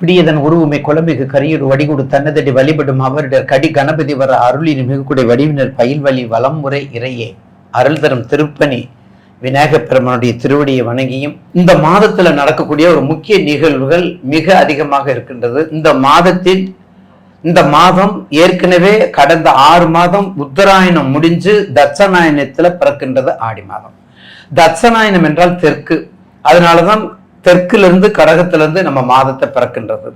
பிடியதன் உருவுமை குலமிகு கரியுடு வடிகுடு தன்னதடி வழிபடும் அவரிடர் கடி கணபதி வர அருளின் மிகுக்குடை வடிவினர் பயில் வழி வலம் முறை இறையே. அருள் தரும் திருப்பணி விநாயகப்பெருமனுடைய திருவடியை வணங்கியும் இந்த மாதத்துல நடக்கக்கூடிய ஒரு முக்கிய நிகழ்வுகள் மிக அதிகமாக இருக்கின்றது. இந்த மாதத்தில் இந்த மாதம் ஏற்கனவே கடந்த ஆறு மாதம் உத்தராயணம் முடிஞ்சு தட்சநாயனத்துல பிறக்கின்றது ஆடி மாதம். தட்சநாயனம் என்றால் தெற்கு. அதனாலதான் தெற்குலேருந்து கடகத்திலேருந்து நம்ம மாதத்தை பிறக்கின்றது.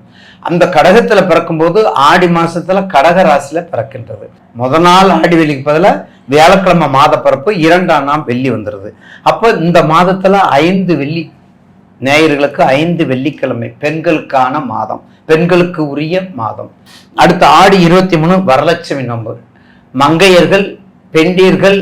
அந்த கடகத்தில் பிறக்கும்போது ஆடி மாதத்தில் கடக ராசியில் பிறக்கின்றது. முத நாள் ஆடி வெள்ளிக்கு பதிலாக வியாழக்கிழமை மாத பிறப்பு இரண்டாம் நாள் வெள்ளி வந்துடுது அப்போ இந்த மாதத்தில் ஐந்து வெள்ளி நேயர்களுக்கு ஐந்து வெள்ளிக்கிழமை பெண்களுக்கான மாதம் பெண்களுக்கு உரிய மாதம். அடுத்த ஆடி இருபத்தி மூணு வரலட்சுமி நோன்பு. மங்கையர்கள் பெண்டீர்கள்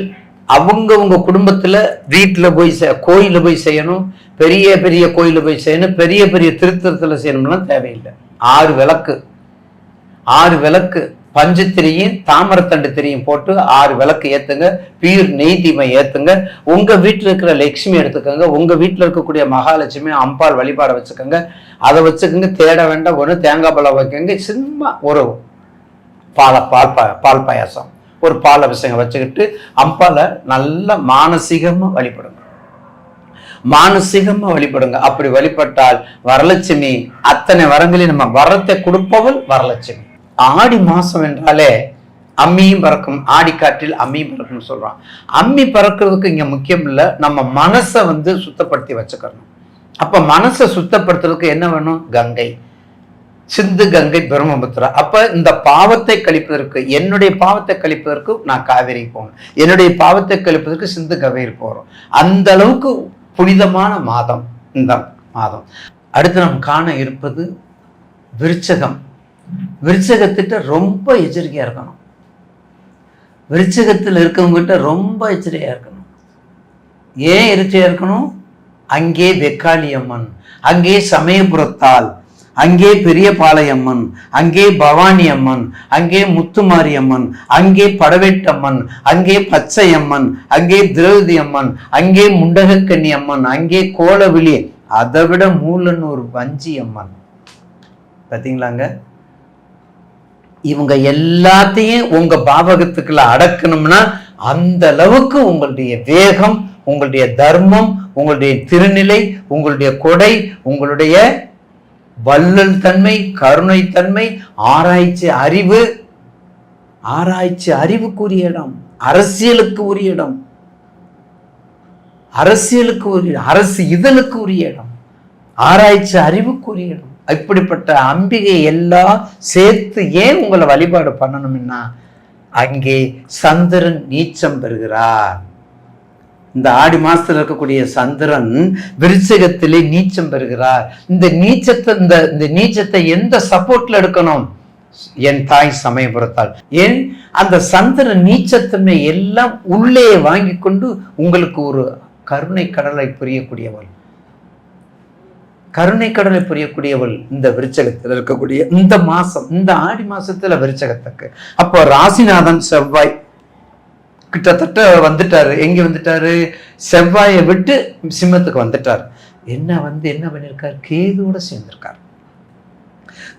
அவங்கவுங்க குடும்பத்துல வீட்டுல போய் செ- கோயிலில் போய் செய்யணும் பெரிய பெரிய கோயிலில் போய் செய்யணும் பெரிய பெரிய திருத்தலத்துல செய்யணும்லாம் தேவையில்லை. ஆறு விளக்கு. ஆறு விளக்கு. பஞ்சு திரியும் தாமரத்தண்டு திரியும் போட்டு ஆறு விளக்கு ஏத்துங்க பீர் நெய் தீமை ஏத்துங்க. உங்க வீட்டில் இருக்கிற லட்சுமி எடுத்துக்கோங்க உங்க வீட்டில் இருக்கக்கூடிய மகாலட்சுமி அம்பாள் வழிபாட வச்சுக்கோங்க. அதை வச்சுக்கோங்க தேட வேண்டாம் ஒன்று தேங்காய் பழம் வைக்கங்க சும்மா ஒரு பால பால் பா பால் பாயாசம். ஒரு பால் அபிஷேகம் வச்சுக்கிட்டு அப்பால நல்ல மானசீகமா வழிபடுங்க. மானசீகமா வழிபடுங்க. அப்படி வழிபட்டால் வரலட்சுமி அத்தனை வரங்களையும் நம்ம வரத்தை கொடுப்பவள் வரலட்சுமி. ஆடி மாசம் என்றாலே அம்மியும் பறக்கும். ஆடிக்காற்றில் அம்மியும் பறக்கும்னு சொல்றான். அம்மி பறக்கிறதுக்கு இங்க முக்கியம் இல்லை. நம்ம மனசை வந்து சுத்தப்படுத்தி வச்சுக்கணும். அப்ப மனசை சுத்தப்படுத்துறதுக்கு என்ன வேணும்? கங்கை. சிந்து கங்கை பிரம்மபுத்திரா. அப்ப இந்த பாவத்தை கழிப்பதற்கு என்னுடைய பாவத்தை கழிப்பதற்கு நான் காவேரி போகணும். என்னுடைய பாவத்தை கழிப்பதற்கு சிந்து கவேரி போகிறோம் அந்த அளவுக்கு புனிதமான மாதம் இந்த மாதம். அடுத்து நாம் காண இருப்பது விருச்சகம். விருச்சகத்திட்ட ரொம்ப எச்சரிக்கையா இருக்கணும். விருச்சகத்தில் இருக்கவங்ககிட்ட ரொம்ப எச்சரிக்கையா இருக்கணும். ஏன் எச்சரிக்கையா இருக்கணும்? அங்கே வெக்காளியம்மன் அங்கே சமயபுரத்தால் அங்கே பெரிய பாளையம்மன் அங்கே பவானி அம்மன் அங்கே முத்துமாரி அம்மன் அங்கே படவேட்டம்மன் அங்கே பச்சையம்மன் அங்கே திரௌதி அம்மன் அங்கே முண்டகக்கன்னி அம்மன் அங்கே கோலவிழி அதை விட மூலன்னு வஞ்சி அம்மன் பார்த்தீங்களாங்க இவங்க எல்லாத்தையும் உங்க பாவகத்துக்குள்ள அடக்கணும்னா அந்த அளவுக்கு உங்களுடைய வேகம் உங்களுடைய தர்மம் உங்களுடைய திருநிலை உங்களுடைய கொடை உங்களுடைய வள்ளல் தன்மை கருணை தன்மை ஆராய்ச்சி அறிவு. ஆராய்ச்சி அறிவுக்குரிய இடம் அரசியலுக்கு உரிய இடம். அரசியலுக்கு உரிய அரசு இதழுக்கு உரிய இடம். ஆராய்ச்சி அறிவுக்குரிய இடம். இப்படிப்பட்ட அம்பிகை எல்லாம் சேர்த்து ஏன் உங்களை வழிபாடு பண்ணணும்னா அங்கே சந்திரன் நீச்சம் பெறுகிறார். இந்த ஆடி மாசத்துல இருக்கக்கூடிய சந்திரன் விருச்சகத்திலே நீச்சம் பெறுகிறார். இந்த நீச்சத்தை இந்த இந்த நீச்சத்தை எந்த சப்போர்ட்ல எடுக்கணும்? என் தாய் சமயபுரத்தால் ஏன்? அந்த சந்திரன் நீச்சத்தன்மை எல்லாம் உள்ளே வாங்கி கொண்டு உங்களுக்கு ஒரு கருணை கடலை புரியக்கூடியவள். கருணை கடலை புரியக்கூடியவள் இந்த விருச்சகத்தில் இருக்கக்கூடிய இந்த மாசம் இந்த ஆடி மாசத்துல விருச்சகத்துக்கு. அப்போ ராசிநாதன் செவ்வாய் கிட்டத்தட்ட வந்துட்டாரு. எங்க வந்துட்டாரு? செவ்வாயை விட்டு சிம்மத்துக்கு வந்துட்டார். என்ன வந்து என்ன பண்ணியிருக்கார் கேதுவோட சேர்ந்திருக்கார்.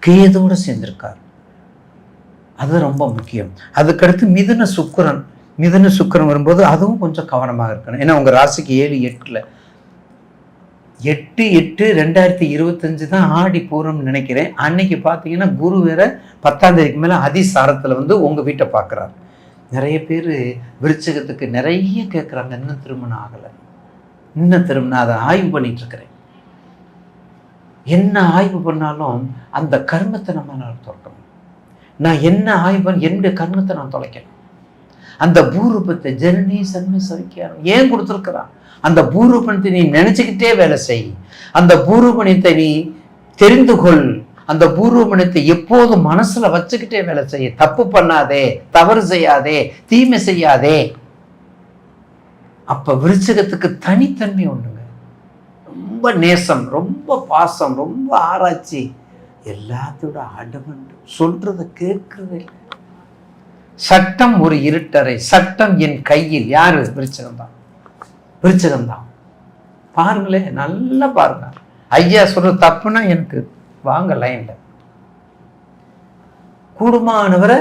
கேதுவோட சேர்ந்திருக்கார். அது ரொம்ப முக்கியம். அதுக்கடுத்து மிதுன சுக்கரன். மிதுன சுக்கரன் வரும்போது அதுவும் கொஞ்சம் கவனமாக இருக்கணும். ஏன்னா உங்க ராசிக்கு ஏழு எட்டுல. எட்டு எட்டு ரெண்டாயிரத்தி இருபத்தஞ்சு தான் ஆடி பூரம்னு நினைக்கிறேன். அன்னைக்கு பார்த்தீங்கன்னா குரு வேற பத்தாம் தேதிக்கு மேலே அதிசாரத்தில் வந்து உங்கள் வீட்டை பார்க்குறாரு. நிறைய பேர் விருச்சகத்துக்கு நிறைய கேட்குறாங்க இன்னும் திருமணம் ஆகலை. இன்னும் திருமணம் அதை ஆய்வு பண்ணிகிட்ருக்கிறேன் என்ன ஆய்வு பண்ணாலும் அந்த கர்மத்தை நான் துறக்கணும் நான் என்ன ஆய்வு பண்ண என்னுடைய கர்மத்தை நான் தொலைக்கணும் அந்த பூரூபத்தை ஜனனி சன்மை சவிக்காரம் ஏன் கொடுத்துருக்குறான்? அந்த பூரூபணத்தை நீ நினச்சிக்கிட்டே வேலை செய். அந்த பூரூபணத்தை நீ தெரிந்து கொள். அந்த பூர்வமனத்தை எப்போதும் மனசுல வச்சுக்கிட்டே வேலை செய்ய தப்பு பண்ணாதே தவறு செய்யாதே தீமை செய்யாதே. அப்ப விருச்சகத்துக்கு தனித்தன்மை ஒண்ணுங்க ரொம்ப நேசம் ரொம்ப பாசம் ரொம்ப ஆராய்ச்சி. எல்லாத்தோட அடமண்டு சொல்றத கேட்கவே இல்லை. சட்டம் ஒரு இருட்டறை. சட்டம் என் கையில். யாரு? விருச்சகம் தான் விருச்சகம் தான் பாருங்களேன் நல்லா பாருங்க. ஐயா சொல்ற தப்புனா எனக்கு வாங்க லைன்ல கூடுமானவரை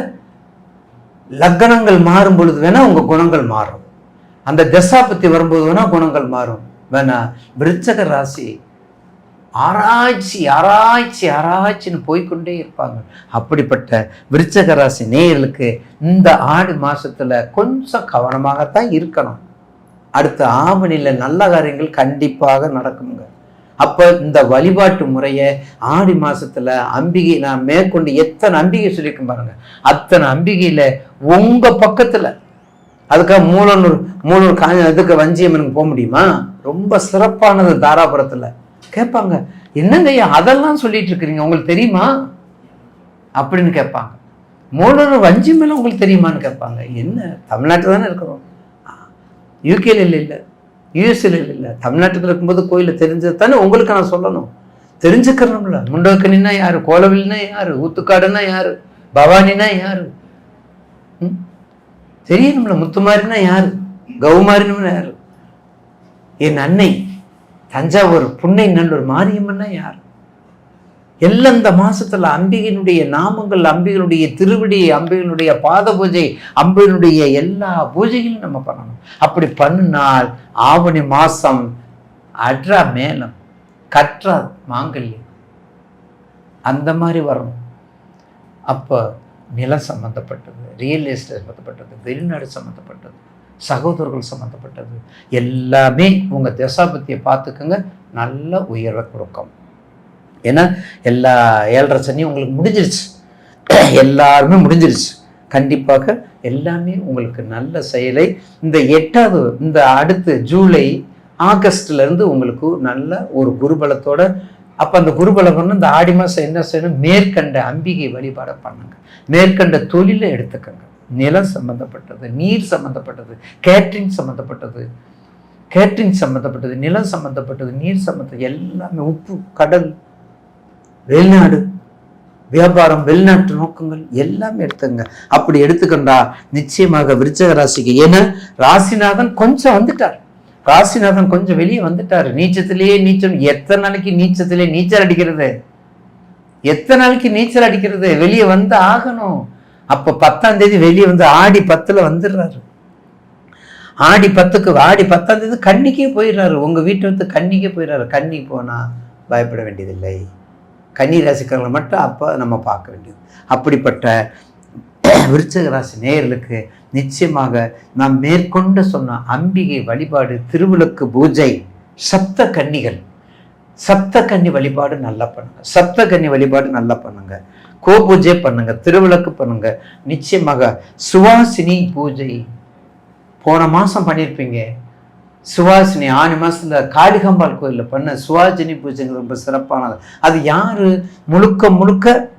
லக்கணங்கள் மாறும் பொழுது வேணா உங்க குணங்கள் மாறும். அந்த தசாபத்தி வரும்போது வேணா குணங்கள் மாறும். வேணா விருச்சக ராசி ஆராய்ச்சி ஆராய்ச்சி ஆராய்ச்சின்னு போய்க்கொண்டே இருப்பாங்க. அப்படிப்பட்ட விருச்சக ராசி நேயர்களுக்கு இந்த ஆடி மாசத்துல கொஞ்சம் கவனமாகத்தான் இருக்கணும். அடுத்த ஆவணியில் நல்ல காரியங்கள் கண்டிப்பாக நடக்குங்க அப்போ இந்த வழிபாட்டு முறையை ஆடி மாதத்தில் அம்பிகை நான் மேற்கொண்டு எத்தனை அம்பிகை சொல்லியிருக்கேன் பாருங்க. அத்தனை அம்பிகையில் உங்கள் பக்கத்தில் அதுக்காக மூலனூர் மூலூர் காஞ்ச இதுக்கு வஞ்சியம்மனுக்கு போக முடியுமா? ரொம்ப சிறப்பானது தாராபுரத்தில். கேட்பாங்க என்னங்கய்யா அதெல்லாம் சொல்லிட்டு இருக்கிறீங்க உங்களுக்கு தெரியுமா? அப்படின்னு கேட்பாங்க. மூலூர் வஞ்சியம்மன் உங்களுக்கு தெரியுமான்னு கேட்பாங்க. என்ன தமிழ்நாட்டில் தானே இருக்கிறோம். யூகேல இல்லை. இல்லை இல்லை தமிழ்நாட்டுக்கு இருக்கும்போது கோயிலில் தெரிஞ்சது தானே உங்களுக்கு நான் சொல்லணும். தெரிஞ்சுக்கிறோம்ல. முண்டோக்கனின்னா யாரு? கோலவில்னா யார்? ஊத்துக்காடுன்னா யார்? பவானினா யார்? ம்? தெரியணும்ல. முத்துமாரினா யார்? கௌமாரினா யார்? என் அன்னை தஞ்சாவூர் புன்னை நல்லூர் மாரியம்மன்னா யார்? எல்லாம் இந்த மாசத்துல அம்பிகையினுடைய நாமங்கள் அம்பிகளுடைய திருவிடி அம்பிகளுடைய பாத பூஜை அம்பினுடைய எல்லா பூஜைகளும் நம்ம பண்ணணும். அப்படி பண்ணினால் ஆவணி மாசம் அட்ரா மேலம் கற்றா மாங்கல்யம். அந்த மாதிரி வரணும் அப்போ நிலம் சம்மந்தப்பட்டது ரியல் எஸ்டேட் சம்மந்தப்பட்டது வெளிநாடு சம்மந்தப்பட்டது சகோதரர்கள் சம்மந்தப்பட்டது எல்லாமே உங்கள் தசாபத்தியை பார்த்துக்கோங்க. நல்ல உயர்வை கொடுக்கும். ஏன்னா எல்லா ஏழரை சனியும் உங்களுக்கு முடிஞ்சிருச்சு. எல்லாருமே முடிஞ்சிருச்சு. கண்டிப்பாக எல்லாமே உங்களுக்கு நல்ல செயலை இந்த எட்டாவது இந்த அடுத்து ஜூலை ஆகஸ்ட்லேருந்து உங்களுக்கு நல்ல ஒரு குருபலத்தோட அப்போ அந்த குருபலம் இந்த ஆடி மாதம் என்ன செய்யணும்? மேற்கண்ட அம்பிகை வழிபாடை பண்ணுங்க. மேற்கண்ட தொழிலை எடுத்துக்கங்க. நிலம் சம்மந்தப்பட்டது நீர் சம்மந்தப்பட்டது கேட்ரிங் சம்மந்தப்பட்டது கேட்ரிங் சம்மந்தப்பட்டது நிலம் சம்மந்தப்பட்டது நீர் சம்பந்தப்பட்டது எல்லாமே உப்பு கடல் வெளிநாடு. வியாபாரம் வெளிநாட்டு நோக்கங்கள் எல்லாமே எடுத்துங்க அப்படி எடுத்துக்கண்டா நிச்சயமாக விருச்சக ராசிக்கு. ஏன்னா ராசிநாதன் கொஞ்சம் வந்துட்டார். ராசிநாதன் கொஞ்சம் வெளியே வந்துட்டார். நீச்சத்திலேயே நீச்சல் எத்தனை நாளைக்கு நீச்சத்திலே நீச்சல் அடிக்கிறது? எத்தனை நாளைக்கு நீச்சல் அடிக்கிறது? வெளியே வந்து ஆகணும். அப்போ பத்தாம் தேதி வெளியே வந்து ஆடி பத்தில் வந்துடுறாரு. ஆடி பத்துக்கு ஆடி பத்தாம் தேதி கண்ணிக்கே போயிடுறாரு. உங்கள் வீட்டை வந்து கண்ணிக்கே போயிடுறாரு. கண்ணி போனால் பயப்பட வேண்டியதில்லை. கன்னி ராசிக்காரங்களை மட்டும் அப்போ நம்ம பார்க்க வேண்டியது. அப்படிப்பட்ட விருச்சக ராசி நேயர்களுக்கு நிச்சயமாக நாம் மேற்கொண்டு சொன்ன அம்பிகை வழிபாடு திருவிளக்கு பூஜை சப்த கன்னிகள். சப்த கன்னி வழிபாடு நல்லா பண்ணுங்க. சப்த கன்னி வழிபாடு நல்லா பண்ணுங்க. கோ பூஜை பண்ணுங்க திருவிளக்கு பண்ணுங்க. நிச்சயமாக சுவாசினி பூஜை போன மாதம் பண்ணியிருப்பீங்க சுவாசினி ஆணி இந்த காளிகம்பாள் கோயிலில் பண்ண சுவாசினி பூஜைங்கிறது ரொம்ப சிறப்பானது. அது யார்? முழுக்க முழுக்க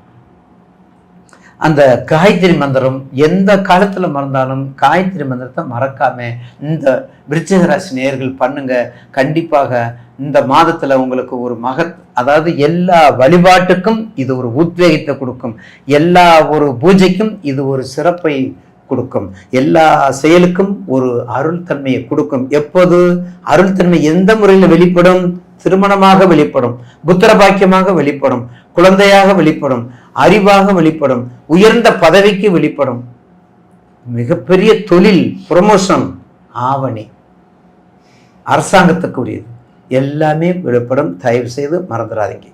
அந்த காயத்ரி மந்திரம் எந்த காலத்தில் மறந்தாலும் காயத்ரி மந்திரத்தை மறக்காம இந்த விருச்சிக நேர்கள் பண்ணுங்க. கண்டிப்பாக இந்த மாதத்தில் உங்களுக்கு ஒரு மகத் அதாவது எல்லா வழிபாட்டுக்கும் இது ஒரு உத்வேகத்தை கொடுக்கும். எல்லா ஒரு பூஜைக்கும் இது ஒரு சிறப்பை கொடுக்கும். எல்லா செயலுக்கும் ஒரு அருள் தன்மையை கொடுக்கும். எப்போது? அருள் தன்மை எந்த முறையில் வெளிப்படும்? திருமணமாக வெளிப்படும். புத்திர பாக்கியமாக வெளிப்படும். குழந்தையாக வெளிப்படும். அறிவாக வெளிப்படும். உயர்ந்த பதவிக்கு வெளிப்படும். மிகப்பெரிய தொழில் ப்ரொமோஷன் ஆவணி. அரசாங்கத்துக்குரியது. எல்லாமே வெளிப்படும். தயவு செய்து மறந்துடாதீங்க.